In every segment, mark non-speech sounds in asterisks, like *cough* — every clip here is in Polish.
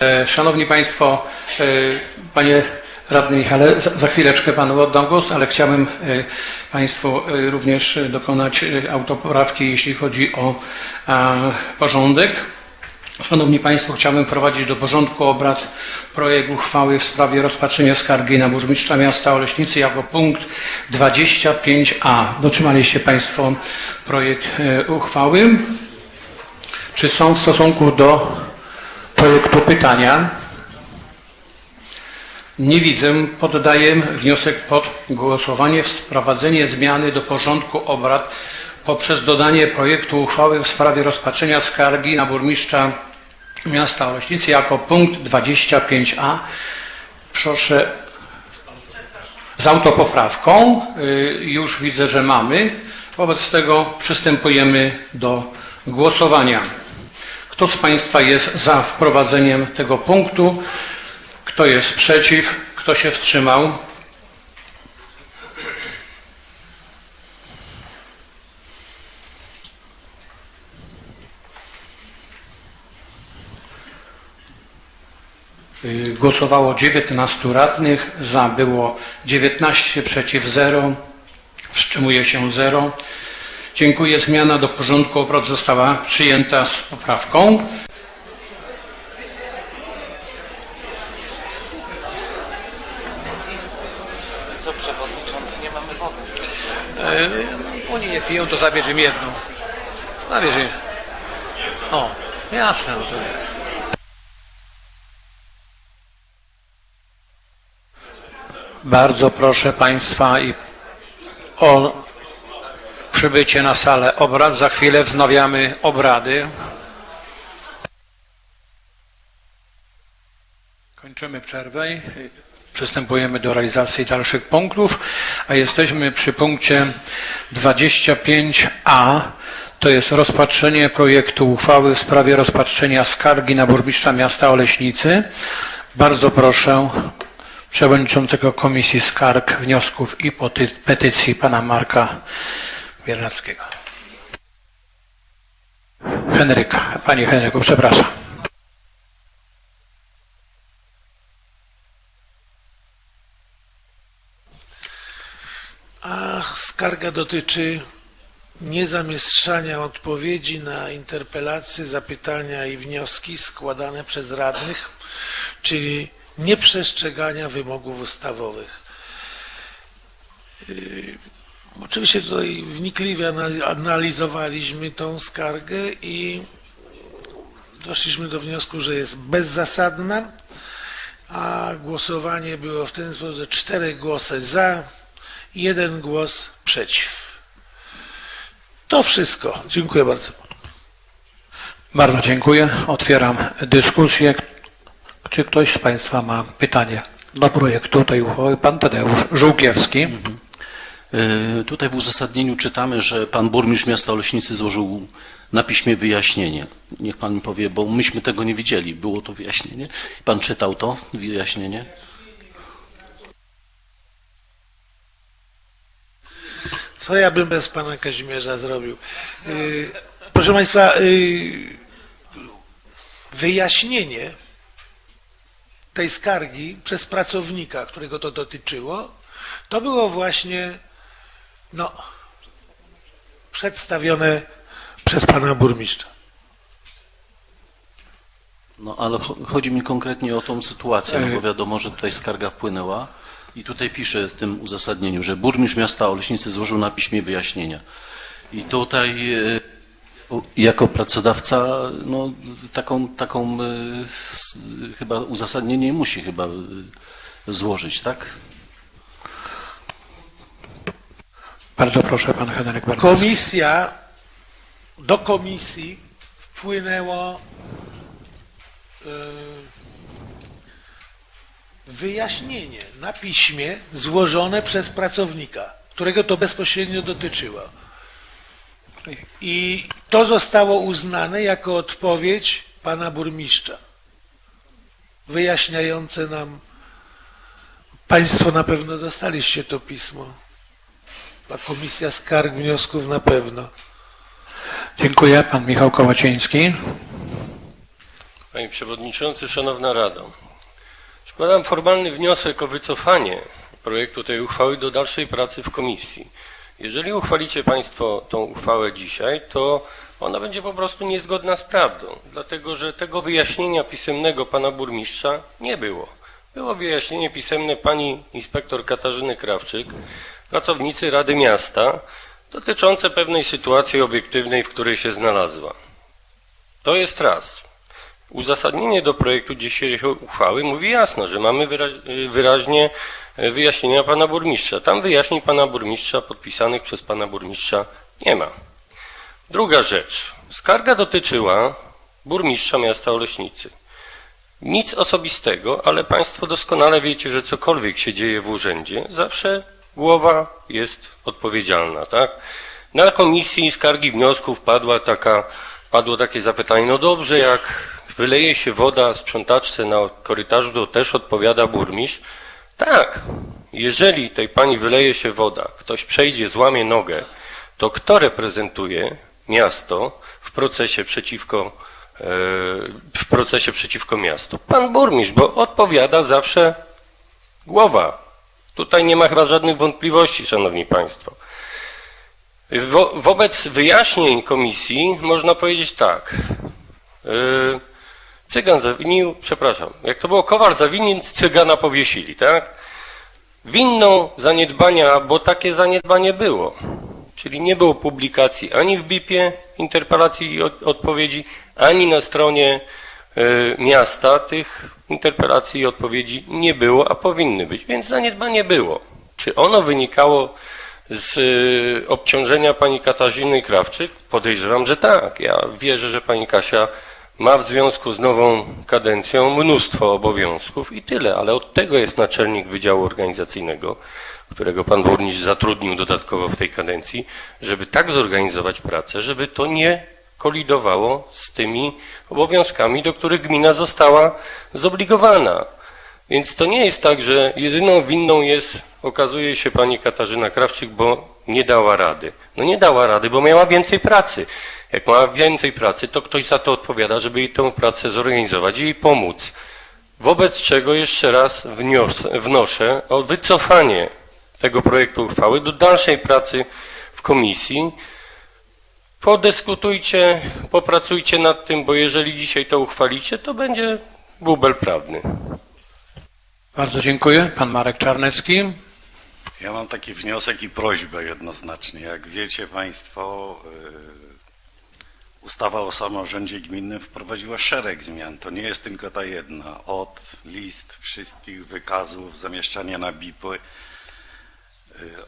E, Szanowni Państwo, e, Panie Radny Michale, za chwileczkę Panu oddam głos, ale chciałbym e, Państwu również dokonać autopoprawki, jeśli chodzi o porządek. Szanowni Państwo, chciałbym wprowadzić do porządku obrad projekt uchwały w sprawie rozpatrzenia skargi na burmistrza miasta Oleśnicy jako punkt 25a. Dotrzymaliście Państwo projekt uchwały. Czy są w stosunku do projektu pytania? Nie widzę. Poddaję wniosek pod głosowanie w sprowadzenie zmiany do porządku obrad poprzez dodanie projektu uchwały w sprawie rozpatrzenia skargi na burmistrza miasta Oleśnicy jako punkt 25a. Proszę z autopoprawką. Y, Już widzę, że mamy. Wobec tego przystępujemy do głosowania. Kto z Państwa jest za wprowadzeniem tego punktu? Kto jest przeciw? Kto się wstrzymał? Y, Głosowało 19 radnych, za było 19, przeciw 0, wstrzymuje się 0. Dziękuję. Zmiana do porządku obrad została przyjęta z poprawką. Co przewodniczący, nie mamy wody. E, Oni nie piją, to zabierz im jedną. Zabierz im. O, jasne. No to... Bardzo proszę Państwa i o przybycie na salę obrad. Za chwilę wznawiamy obrady. Kończymy przerwę i przystępujemy do realizacji dalszych punktów, a jesteśmy przy punkcie 25a. To jest rozpatrzenie projektu uchwały w sprawie rozpatrzenia skargi na burmistrza miasta Oleśnicy. Bardzo proszę przewodniczącego Komisji Skarg, Wniosków i Petycji pana Marka Biernackiego. Henryka, panie Henryku, przepraszam. A skarga dotyczy niezamieszczania odpowiedzi na interpelacje, zapytania i wnioski składane przez radnych, czyli nieprzestrzegania wymogów ustawowych. Oczywiście tutaj wnikliwie analiz- analizowaliśmy tą skargę i doszliśmy do wniosku, że jest bezzasadna, a głosowanie było w ten sposób, że cztery głosy za, jeden głos przeciw. To wszystko. Dziękuję bardzo. Bardzo dziękuję. Otwieram dyskusję. Czy ktoś z Państwa ma pytanie do projektu tej uchwały? Pan Tadeusz Żółkiewski. Y, Tutaj w uzasadnieniu czytamy, że pan burmistrz miasta Oleśnicy złożył na piśmie wyjaśnienie. Niech pan mi powie, bo myśmy tego nie widzieli. Było to wyjaśnienie. Pan czytał to wyjaśnienie? Co ja bym bez pana Kazimierza zrobił? Yy, proszę państwa, yy, wyjaśnienie tej skargi przez pracownika, którego to dotyczyło, to było właśnie no, przedstawione przez pana burmistrza. No ale cho- chodzi mi konkretnie o tą sytuację, no bo wiadomo, że tutaj skarga wpłynęła. I tutaj pisze w tym uzasadnieniu, że burmistrz miasta Oleśnicy złożył na piśmie wyjaśnienia. I tutaj u- jako pracodawca no, taką, taką s- chyba uzasadnienie musi chyba złożyć, tak? Bardzo proszę, pan Henryk Bernacki. Komisja, do komisji wpłynęło e, wyjaśnienie na piśmie złożone przez pracownika, którego to bezpośrednio dotyczyło. I to zostało uznane jako odpowiedź pana burmistrza, wyjaśniające nam, państwo na pewno dostaliście to pismo, a Komisja Skarg Wniosków na pewno. Dziękuję. Pan Michał Kołaczyński. Panie Panie Przewodniczący, Szanowna Rado. Składam formalny wniosek o wycofanie projektu tej uchwały do dalszej pracy w komisji. Jeżeli uchwalicie Państwo tą uchwałę dzisiaj, to ona będzie po prostu niezgodna z prawdą, dlatego że tego wyjaśnienia pisemnego pana burmistrza nie było. Było wyjaśnienie pisemne pani inspektor Katarzyny Krawczyk, pracownicy Rady Miasta, dotyczące pewnej sytuacji obiektywnej, w której się znalazła. To jest raz. Uzasadnienie do projektu dzisiejszej uchwały mówi jasno, że mamy wyraź- wyraźnie e, wyjaśnienia pana burmistrza. Tam wyjaśnień pana burmistrza podpisanych przez pana burmistrza nie ma. Druga rzecz. Skarga dotyczyła burmistrza miasta Oleśnicy. Nic osobistego, ale państwo doskonale wiecie, że cokolwiek się dzieje w urzędzie, zawsze głowa jest odpowiedzialna, tak? Na komisji skargi wniosków padła taka, padło takie zapytanie, no dobrze, jak wyleje się woda sprzątaczce na korytarzu, to też odpowiada burmistrz. Tak, jeżeli tej pani wyleje się woda, ktoś przejdzie, złamie nogę, to kto reprezentuje miasto w procesie przeciwko, e, w procesie przeciwko miastu? Pan burmistrz, bo odpowiada zawsze głowa. Tutaj nie ma chyba żadnych wątpliwości, szanowni państwo. Wo, wobec wyjaśnień komisji można powiedzieć tak. Yy, cygan zawinił, przepraszam, jak to było, kowal zawinił, cygana powiesili, tak? Winną zaniedbania, bo takie zaniedbanie było, czyli nie było publikacji ani w BIP-ie interpelacji i od, odpowiedzi, ani na stronie y, miasta tych interpelacji i odpowiedzi nie było, a powinny być, więc zaniedbanie było. Czy ono wynikało z y, obciążenia pani Katarzyny Krawczyk? Podejrzewam, że tak. Ja wierzę, że pani Kasia ma w związku z nową kadencją mnóstwo obowiązków i tyle, ale od tego jest naczelnik Wydziału Organizacyjnego, którego pan burmistrz zatrudnił dodatkowo w tej kadencji, żeby tak zorganizować pracę, żeby to nie kolidowało z tymi obowiązkami, do których gmina została zobligowana. Więc to nie jest tak, że jedyną winną jest, okazuje się, pani Katarzyna Krawczyk, bo nie dała rady. No nie dała rady, bo miała więcej pracy. Jak ma więcej pracy, to ktoś za to odpowiada, żeby jej tę pracę zorganizować i jej pomóc. Wobec czego jeszcze raz wnios, wnoszę o wycofanie tego projektu uchwały do dalszej pracy w komisji. Podyskutujcie, popracujcie nad tym, bo jeżeli dzisiaj to uchwalicie, to będzie bubel prawny. Bardzo dziękuję. Pan Marek Czarnecki. Ja mam taki wniosek i prośbę jednoznacznie. Jak wiecie Państwo, y, ustawa o samorządzie gminnym wprowadziła szereg zmian. To nie jest tylko ta jedna. Od list wszystkich wykazów, zamieszczania na BIP-y,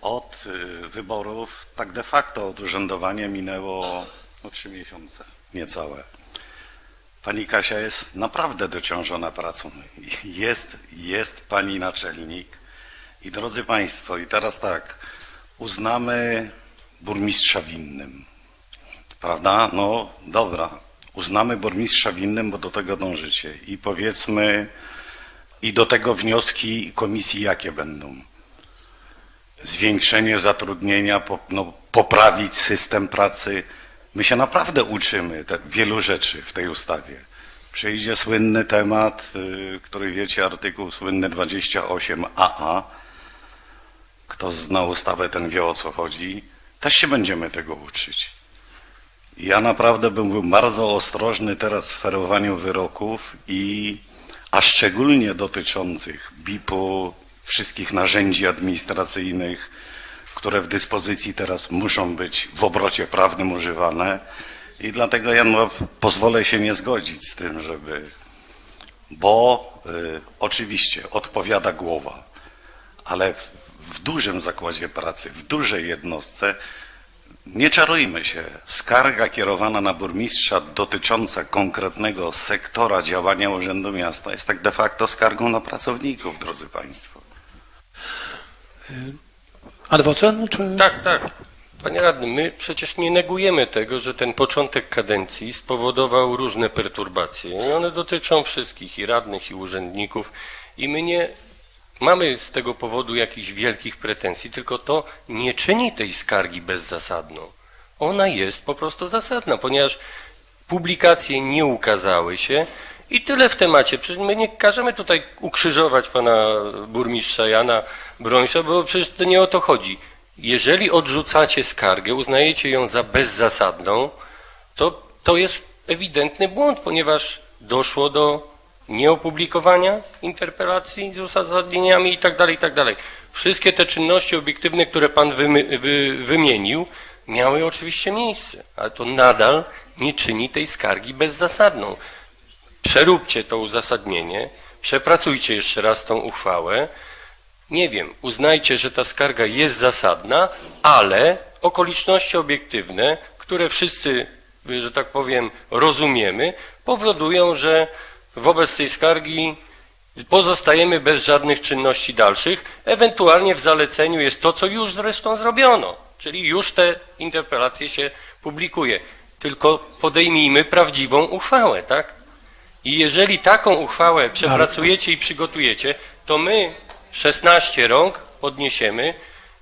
od y, wyborów, tak de facto od urzędowania minęło no, trzy miesiące, niecałe. Pani Kasia jest naprawdę dociążona pracą. Jest, jest pani naczelnik. I drodzy Państwo, i teraz tak, uznamy burmistrza winnym. Prawda? No dobra, uznamy burmistrza winnym, bo do tego dążycie. I powiedzmy, i do tego wnioski komisji jakie będą? Zwiększenie zatrudnienia, no, poprawić system pracy. My się naprawdę uczymy wielu rzeczy w tej ustawie. Przyjdzie słynny temat, y, który wiecie, artykuł słynny 28AA. Kto zna ustawę, ten wie o co chodzi. Też się będziemy tego uczyć. Ja naprawdę bym był bardzo ostrożny teraz w ferowaniu wyroków i a szczególnie dotyczących BIP-u, wszystkich narzędzi administracyjnych, które w dyspozycji teraz muszą być w obrocie prawnym używane. I dlatego ja no, pozwolę się nie zgodzić z tym, żeby, bo y, oczywiście odpowiada głowa, ale w, w dużym zakładzie pracy, w dużej jednostce, nie czarujmy się, skarga kierowana na burmistrza dotycząca konkretnego sektora działania Urzędu Miasta jest tak de facto skargą na pracowników, drodzy Państwo. Adwocen? Czy... Tak, tak. Panie radny, my przecież nie negujemy tego, że ten początek kadencji spowodował różne perturbacje i one dotyczą wszystkich, i radnych, i urzędników i my nie mamy z tego powodu jakichś wielkich pretensji, tylko to nie czyni tej skargi bezzasadną. Ona jest po prostu zasadna, ponieważ publikacje nie ukazały się I tyle w temacie. Przecież my nie każemy tutaj ukrzyżować pana burmistrza Jana Brońsa, bo przecież to nie o to chodzi. Jeżeli odrzucacie skargę, uznajecie ją za bezzasadną, to to jest ewidentny błąd, ponieważ doszło do nieopublikowania interpelacji z uzasadnieniami i tak dalej, i tak. Wszystkie te czynności obiektywne, które pan wy, wymienił, miały oczywiście miejsce, ale to nadal nie czyni tej skargi bezzasadną. Przeróbcie to uzasadnienie, przepracujcie jeszcze raz tą uchwałę, nie wiem, uznajcie, że ta skarga jest zasadna, ale okoliczności obiektywne, które wszyscy, że tak powiem, rozumiemy, powodują, że wobec tej skargi pozostajemy bez żadnych czynności dalszych. Ewentualnie w zaleceniu jest to, co już zresztą zrobiono, czyli już te interpelacje się publikuje. Tylko podejmijmy prawdziwą uchwałę, tak? I jeżeli taką uchwałę przepracujecie i przygotujecie, to my 16 rąk podniesiemy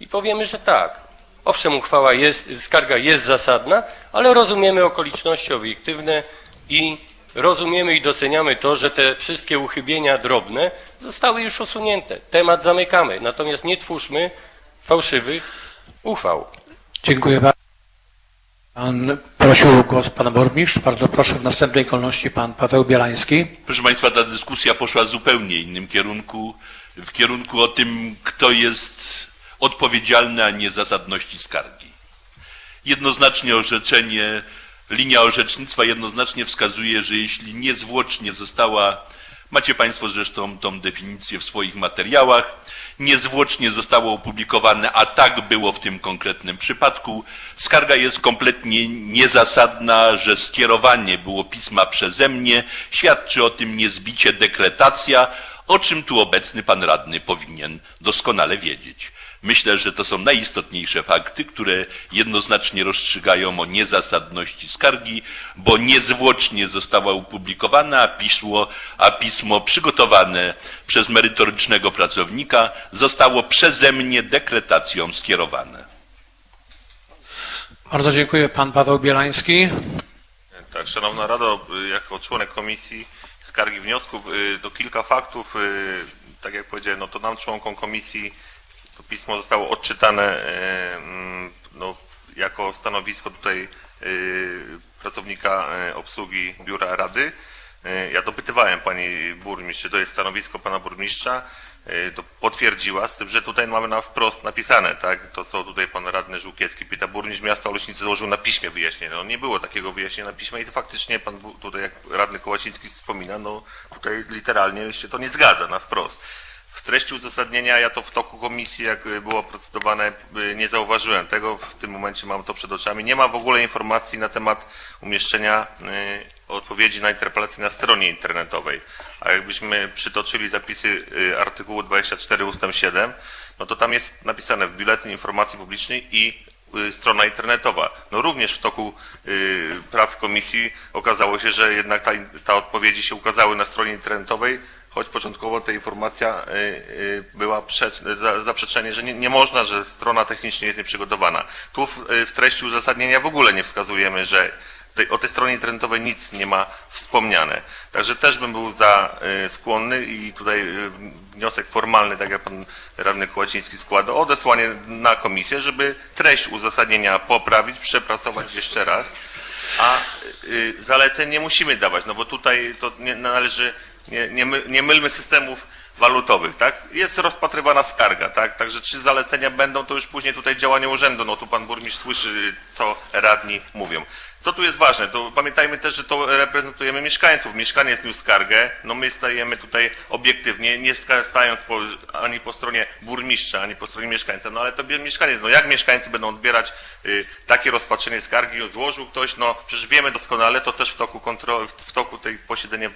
i powiemy, że tak. Owszem, uchwała jest, skarga jest zasadna, ale rozumiemy okoliczności obiektywne i rozumiemy i doceniamy to, że te wszystkie uchybienia drobne zostały już usunięte. Temat zamykamy, natomiast nie twórzmy fałszywych uchwał. Dziękuję bardzo. Pan prosił o głos pana burmistrz. Bardzo proszę w następnej kolejności pan Paweł Bielański. Proszę Państwa, ta dyskusja poszła w zupełnie innym kierunku, w kierunku o tym, kto jest odpowiedzialny, a nie zasadności skargi. Jednoznacznie orzeczenie, linia orzecznictwa jednoznacznie wskazuje, że jeśli niezwłocznie została, macie Państwo zresztą tą definicję w swoich materiałach, niezwłocznie zostało opublikowane, a tak było w tym konkretnym przypadku, skarga jest kompletnie niezasadna, że skierowanie było pisma przeze mnie, świadczy o tym niezbicie dekretacja, o czym tu obecny pan radny powinien doskonale wiedzieć. Myślę, że to są najistotniejsze fakty, które jednoznacznie rozstrzygają o niezasadności skargi, bo niezwłocznie została opublikowana, a pismo, a pismo przygotowane przez merytorycznego pracownika zostało przeze mnie dekretacją skierowane. Bardzo dziękuję pan Paweł Bielański. Tak, Szanowna Rado, y, jako członek Komisji Skargi Wniosków, y, to kilka faktów, y, tak jak powiedziałem, no to nam członkom Komisji to pismo zostało odczytane y, mm, no, jako stanowisko tutaj y, pracownika y, obsługi Biura Rady. Ja dopytywałem pani burmistrz, czy to jest stanowisko pana burmistrza, to potwierdziła, z tym, że tutaj mamy na wprost napisane, tak, to co tutaj pan radny Żółkiewski pyta, burmistrz miasta Oleśnicy złożył na piśmie wyjaśnienie. No nie było takiego wyjaśnienia na piśmie i to faktycznie pan tutaj, jak radny Kołaciński wspomina, no tutaj literalnie się to nie zgadza na wprost. W treści uzasadnienia ja to w toku komisji, jak y, było procedowane, y, nie zauważyłem tego. W tym momencie mam to przed oczami. Nie ma w ogóle informacji na temat umieszczenia y, odpowiedzi na interpelację na stronie internetowej. A jakbyśmy przytoczyli zapisy artykułu 24 ust. 7, no to tam jest napisane w Biuletyn Informacji Publicznej i strona internetowa. No również w toku prac komisji okazało się, że jednak ta, ta odpowiedzi się ukazały na stronie internetowej, choć początkowo ta informacja y, y, była za, zaprzeczenie, że nie, nie można, że strona technicznie jest nieprzygotowana. Tu w, y, w treści uzasadnienia w ogóle nie wskazujemy, że tej, o tej stronie internetowej nic nie ma wspomniane. Także też bym był za skłonny i tutaj wniosek formalny, tak jak pan radny Kołaciński składa, odesłanie na komisję, żeby treść uzasadnienia poprawić, przepracować jeszcze raz, a y, zaleceń nie musimy dawać, no bo tutaj to nie należy, nie, nie, my, nie mylmy systemów walutowych, tak? Jest rozpatrywana skarga, tak? Także czy zalecenia będą, to już później tutaj działanie urzędu, no tu pan burmistrz słyszy, co radni mówią. Co tu jest ważne, to pamiętajmy też, że to reprezentujemy mieszkańców. Mieszkaniec niósł skargę, no my stajemy tutaj obiektywnie, nie sta- stając po, ani po stronie burmistrza, ani po stronie mieszkańca, no ale to mieszkaniec, no jak mieszkańcy będą odbierać y, takie rozpatrzenie skargi, złożył ktoś, no przecież wiemy doskonale, to też w toku, kontro, w toku tej posiedzenia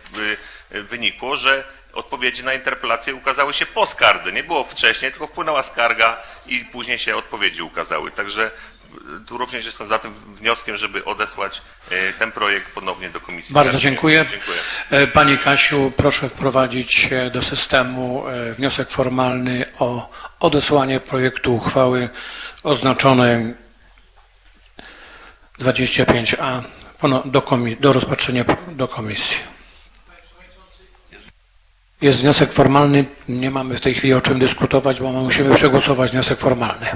y, wynikło, że odpowiedzi na interpelacje ukazały się po skardze. Nie było wcześniej, tylko wpłynęła skarga i później się odpowiedzi ukazały. Także y, tu również jestem za tym wnioskiem, żeby odesłać y, ten projekt ponownie do Komisji Bardzo dziękuję. Dziękuję. E, Pani Kasiu, proszę wprowadzić do systemu e, wniosek formalny o odesłanie projektu uchwały oznaczonej 25a pono- do, do rozpatrzenia do komisji. Jest wniosek formalny, nie mamy w tej chwili o czym dyskutować, bo musimy przegłosować wniosek formalny.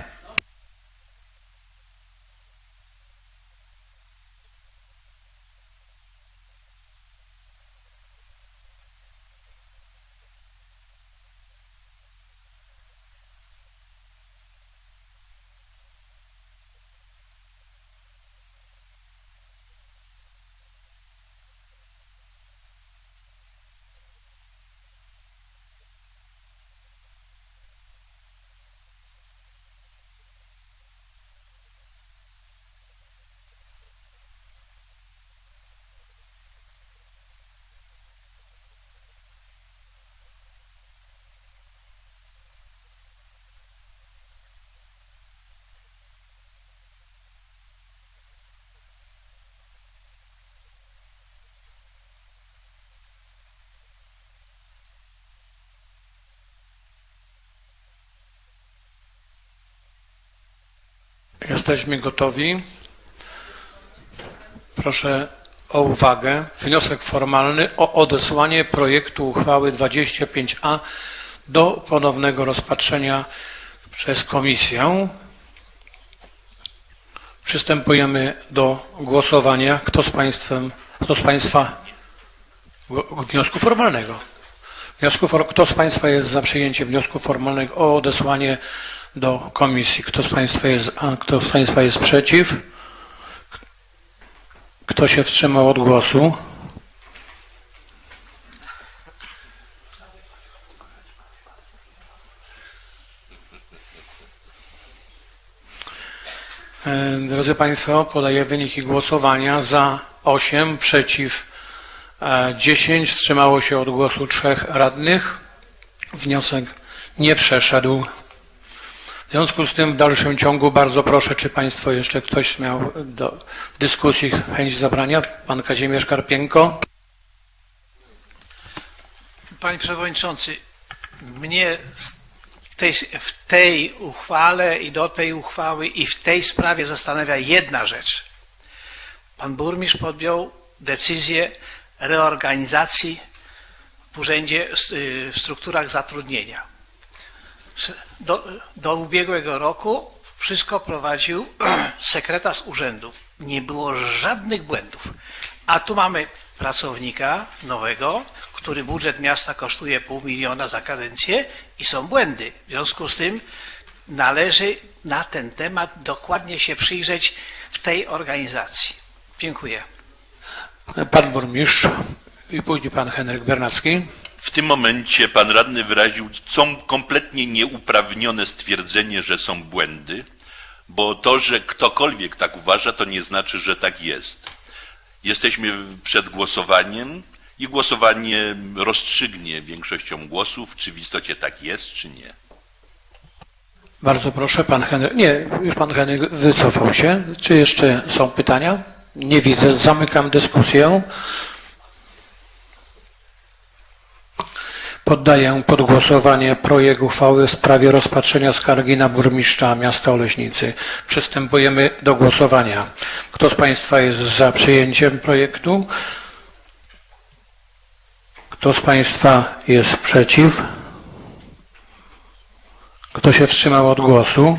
Jesteśmy gotowi. Proszę o uwagę. Wniosek formalny o odesłanie projektu uchwały 25a do ponownego rozpatrzenia przez komisję. Przystępujemy do głosowania. Kto z Państwem, kto z Państwa wniosku formalnego? Wniosku kto z Państwa jest za przyjęciem wniosku formalnego o odesłanie do komisji? Kto z Państwa jest, a kto z Państwa jest przeciw? Kto się wstrzymał od głosu? E, Drodzy Państwo, podaję wyniki głosowania za 8, przeciw e, 10, wstrzymało się od głosu trzech radnych. Wniosek nie przeszedł. Związku z tym w dalszym ciągu bardzo proszę, czy Państwo jeszcze ktoś miał do w dyskusji chęć zabrania? Pan Kazimierz Karpienko. Panie Przewodniczący, mnie w tej, w tej uchwale i do tej uchwały i w tej sprawie zastanawia jedna rzecz. Pan burmistrz podjął decyzję reorganizacji w urzędzie w strukturach zatrudnienia. Do, do ubiegłego roku wszystko prowadził *clears throat* sekretarz urzędu. Nie było żadnych błędów. A tu mamy pracownika nowego, który budżet miasta kosztuje pół miliona za kadencję i są błędy. W związku z tym należy na ten temat dokładnie się przyjrzeć w tej organizacji. Dziękuję. Pan burmistrz i później pan Henryk Bernacki. W tym momencie pan radny wyraził kompletnie nieuprawnione stwierdzenie, że są błędy, bo to, że ktokolwiek tak uważa, to nie znaczy, że tak jest. Jesteśmy przed głosowaniem i głosowanie rozstrzygnie większością głosów, czy w istocie tak jest, czy nie. Bardzo proszę, pan Henryk. Nie, już pan Henryk wycofał się. Czy jeszcze są pytania? Nie widzę. Zamykam dyskusję. Poddaję pod głosowanie projekt uchwały w sprawie rozpatrzenia skargi na burmistrza miasta Oleśnicy. Przystępujemy do głosowania. Kto z Państwa jest za przyjęciem projektu? Kto z Państwa jest przeciw? Kto się wstrzymał od głosu?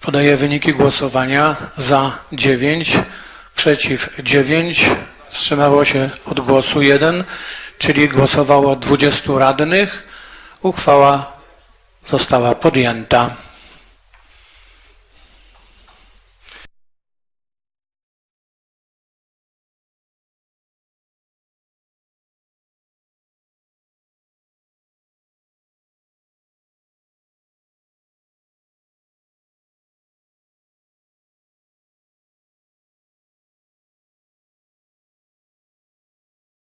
Podaję wyniki głosowania za 9, przeciw 9, wstrzymało się od głosu 1, czyli głosowało 20 radnych. Uchwała została podjęta.